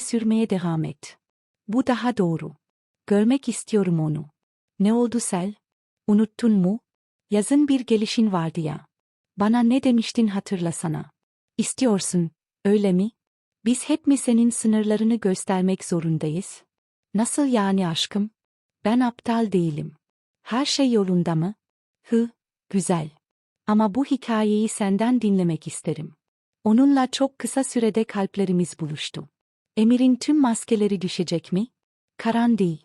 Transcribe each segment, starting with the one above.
sürmeye devam et. Bu daha doğru. Görmek istiyorum onu. Ne oldu Sel? Unuttun mu? Yazın bir gelişin vardı ya. Bana ne demiştin hatırlasana. İstiyorsun, öyle mi? Biz hep mi senin sınırlarını göstermek zorundayız? Nasıl yani aşkım? Ben aptal değilim. Her şey yolunda mı? Hı, güzel. Ama bu hikayeyi senden dinlemek isterim. Onunla çok kısa sürede kalplerimiz buluştu. Emir'in tüm maskeleri düşecek mi? Karan değil.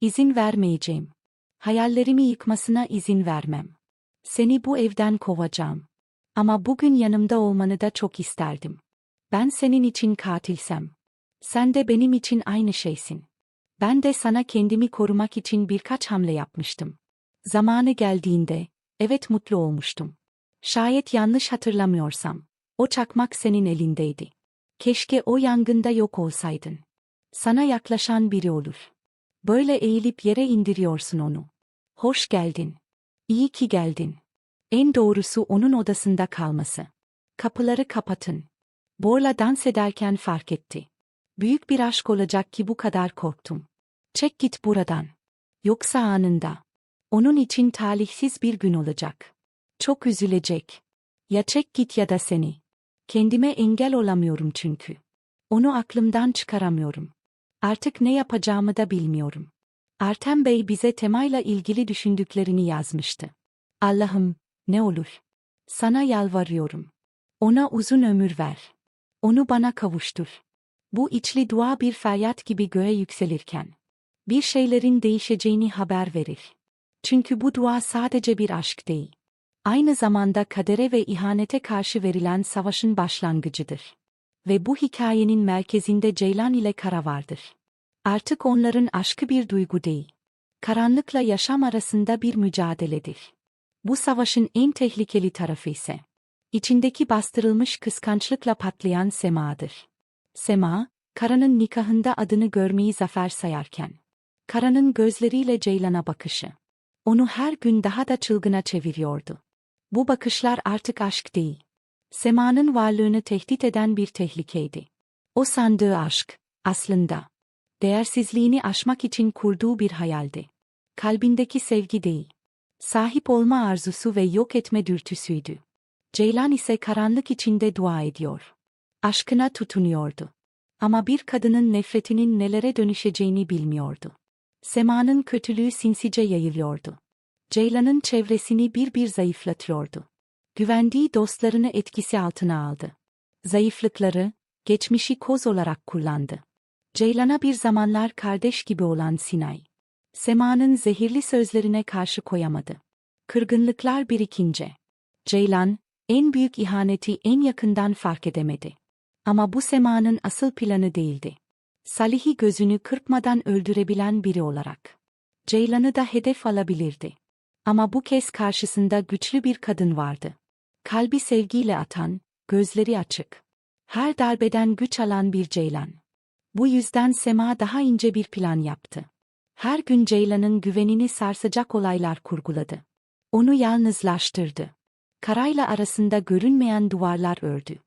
İzin vermeyeceğim. Hayallerimi yıkmasına izin vermem. Seni bu evden kovacağım. Ama bugün yanımda olmanı da çok isterdim. Ben senin için katilsem. Sen de benim için aynı şeysin. Ben de sana kendimi korumak için birkaç hamle yapmıştım. Zamanı geldiğinde, evet mutlu olmuştum. Şayet yanlış hatırlamıyorsam, o çakmak senin elindeydi. Keşke o yangında yok olsaydın. Sana yaklaşan biri olur. Böyle eğilip yere indiriyorsun onu. Hoş geldin. İyi ki geldin. En doğrusu onun odasında kalması. Kapıları kapatın. Borla dans ederken fark etti. Büyük bir aşk olacak ki bu kadar korktum. Çek git buradan. Yoksa anında. Onun için talihsiz bir gün olacak. Çok üzülecek. Ya çek git ya da seni. Kendime engel olamıyorum çünkü. Onu aklımdan çıkaramıyorum. Artık ne yapacağımı da bilmiyorum. Artem Bey bize temayla ilgili düşündüklerini yazmıştı. Allah'ım, ne olur. Sana yalvarıyorum. Ona uzun ömür ver. Onu bana kavuştur. Bu içli dua bir feryat gibi göğe yükselirken. Bir şeylerin değişeceğini haber verir. Çünkü bu dua sadece bir aşk değil. Aynı zamanda kadere ve ihanete karşı verilen savaşın başlangıcıdır. Ve bu hikayenin merkezinde Ceylan ile Kara vardır. Artık onların aşkı bir duygu değil. Karanlıkla yaşam arasında bir mücadeledir. Bu savaşın en tehlikeli tarafı ise içindeki bastırılmış kıskançlıkla patlayan Sema'dır. Sema, Kara'nın nikahında adını görmeyi zafer sayarken, Kara'nın gözleriyle Ceylan'a bakışı, onu her gün daha da çılgına çeviriyordu. Bu bakışlar artık aşk değil. Sema'nın varlığını tehdit eden bir tehlikeydi. O sandığı aşk, aslında, değersizliğini aşmak için kurduğu bir hayaldi. Kalbindeki sevgi değil, sahip olma arzusu ve yok etme dürtüsüydü. Ceylan ise karanlık içinde dua ediyor. Aşkına tutunuyordu. Ama bir kadının nefretinin nelere dönüşeceğini bilmiyordu. Sema'nın kötülüğü sinsice yayılıyordu. Ceylan'ın çevresini bir bir zayıflatıyordu. Güvendiği dostlarını etkisi altına aldı. Zayıflıkları, geçmişi koz olarak kullandı. Ceylan'a bir zamanlar kardeş gibi olan Sinay. Sema'nın zehirli sözlerine karşı koyamadı. Kırgınlıklar birikince. Ceylan, en büyük ihaneti en yakından fark edemedi. Ama bu Sema'nın asıl planı değildi. Salih'i gözünü kırpmadan öldürebilen biri olarak. Ceylan'ı da hedef alabilirdi. Ama bu kez karşısında güçlü bir kadın vardı. Kalbi sevgiyle atan, gözleri açık. Her darbeden güç alan bir Ceylan. Bu yüzden Sema daha ince bir plan yaptı. Her gün Ceylan'ın güvenini sarsacak olaylar kurguladı. Onu yalnızlaştırdı. Karayla arasında görünmeyen duvarlar ördü.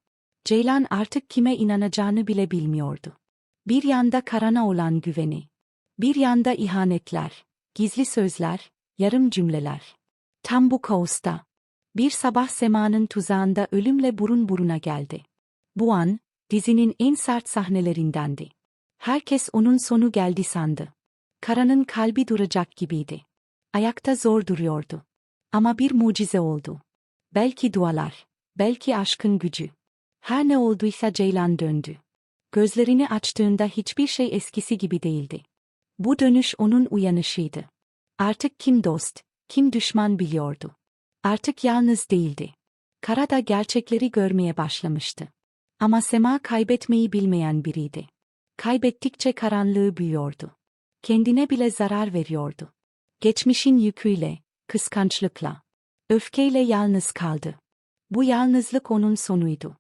Ceylan artık kime inanacağını bile bilmiyordu. Bir yanda Karan'a olan güveni. Bir yanda ihanetler, gizli sözler, yarım cümleler. Tam bu kaosta. Bir sabah Sema'nın tuzağında ölümle burun buruna geldi. Bu an, dizinin en sert sahnelerindendi. Herkes onun sonu geldi sandı. Karan'ın kalbi duracak gibiydi. Ayakta zor duruyordu. Ama bir mucize oldu. Belki dualar, belki aşkın gücü. Her ne olduysa Ceylan döndü. Gözlerini açtığında hiçbir şey eskisi gibi değildi. Bu dönüş onun uyanışıydı. Artık kim dost, kim düşman biliyordu. Artık yalnız değildi. Kara da gerçekleri görmeye başlamıştı. Ama Sema kaybetmeyi bilmeyen biriydi. Kaybettikçe karanlığı büyüyordu. Kendine bile zarar veriyordu. Geçmişin yüküyle, kıskançlıkla, öfkeyle yalnız kaldı. Bu yalnızlık onun sonuydu.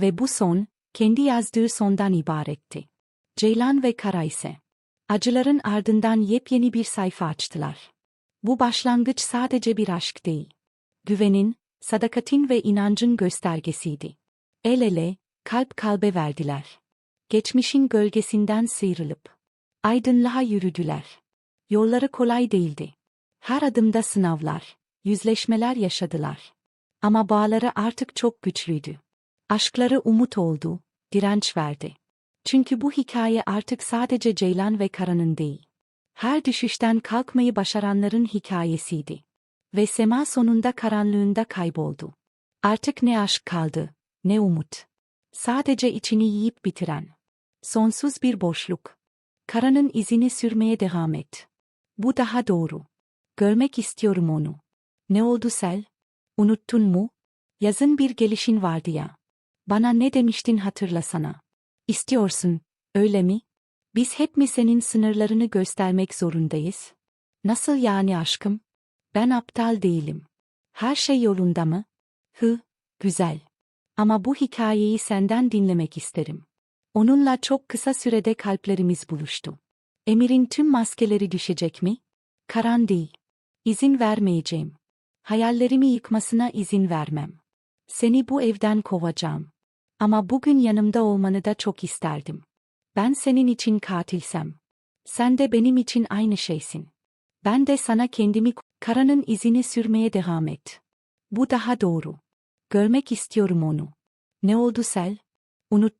Ve bu son, kendi yazdığı sondan ibaretti. Ceylan ve Kara ise, acıların ardından yepyeni bir sayfa açtılar. Bu başlangıç sadece bir aşk değil. Güvenin, sadakatin ve inancın göstergesiydi. El ele, kalp kalbe verdiler. Geçmişin gölgesinden sıyrılıp. Aydınlığa yürüdüler. Yolları kolay değildi. Her adımda sınavlar, yüzleşmeler yaşadılar. Ama bağları artık çok güçlüydü. Aşkları umut oldu, direnç verdi. Çünkü bu hikaye artık sadece Ceylan ve Karan'ın değil. Her düşüşten kalkmayı başaranların hikayesiydi. Ve Sema sonunda karanlığında kayboldu. Artık ne aşk kaldı, ne umut. Sadece içini yiyip bitiren. Sonsuz bir boşluk. Karanın izini sürmeye devam et. Bu daha doğru. Görmek istiyorum onu. Ne oldu Sel? Unuttun mu? Yazın bir gelişin vardı ya. Bana ne demiştin hatırlasana. İstiyorsun, öyle mi? Biz hep mi senin sınırlarını göstermek zorundayız? Nasıl yani aşkım? Ben aptal değilim. Her şey yolunda mı? Hı, güzel. Ama bu hikayeyi senden dinlemek isterim. Onunla çok kısa sürede kalplerimiz buluştu. Emir'in tüm maskeleri düşecek mi? Karan değil. İzin vermeyeceğim. Hayallerimi yıkmasına izin vermem. Seni bu evden kovacağım. Ama bugün yanımda olmanı da çok isterdim. Ben senin için katilsem. Sen de benim için aynı şeysin. Ben de sana kendimi Karan'ın izini sürmeye devam et. Bu daha doğru. Görmek istiyorum onu. Ne oldu Sel? Unuttun